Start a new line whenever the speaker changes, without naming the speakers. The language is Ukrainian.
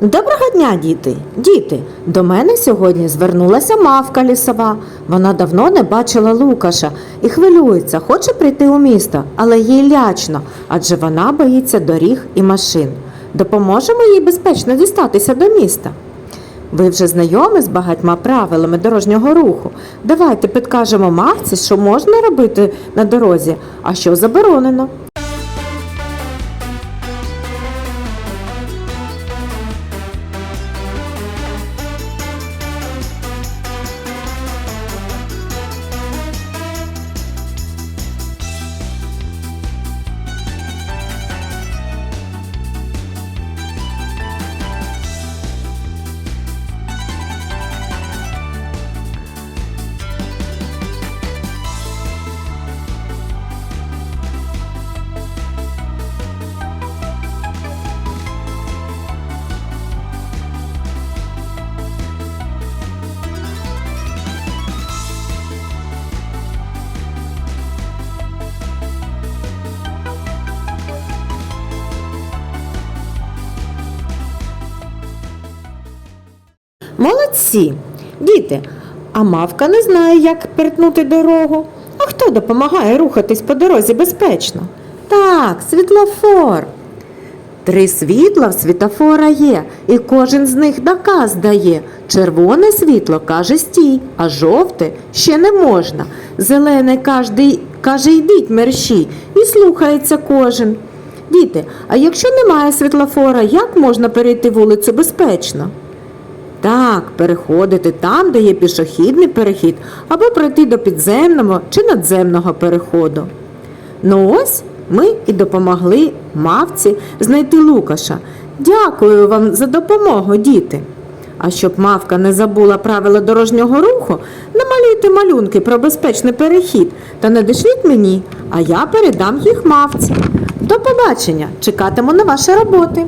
Доброго дня, діти! Діти, до мене сьогодні звернулася мавка лісова. Вона давно не бачила Лукаша і хвилюється, хоче прийти у місто, але їй лячно, адже вона боїться доріг і машин. Допоможемо їй безпечно дістатися до міста. Ви вже знайомі з багатьма правилами дорожнього руху. Давайте підкажемо мавці, що можна робити на дорозі, а що заборонено. Молодці! Діти, а мавка не знає, як перетнути дорогу. А хто допомагає рухатись по дорозі безпечно? Так, світлофор. Три світла в світофора є, і кожен з них наказ дає. Червоне світло каже стій, а жовте ще не можна. Зелене кожний каже йдіть мерщій, і слухається кожен. Діти, а якщо немає світлофора, як можна перейти вулицю безпечно? Так, переходити там, де є пішохідний перехід, або пройти до підземного чи надземного переходу. Ну ось ми і допомогли мавці знайти Лукаша. Дякую вам за допомогу, діти. А щоб мавка не забула правила дорожнього руху, намалюйте малюнки про безпечний перехід та надішліть мені, а я передам їх мавці. До побачення! Чекатиму на ваші роботи.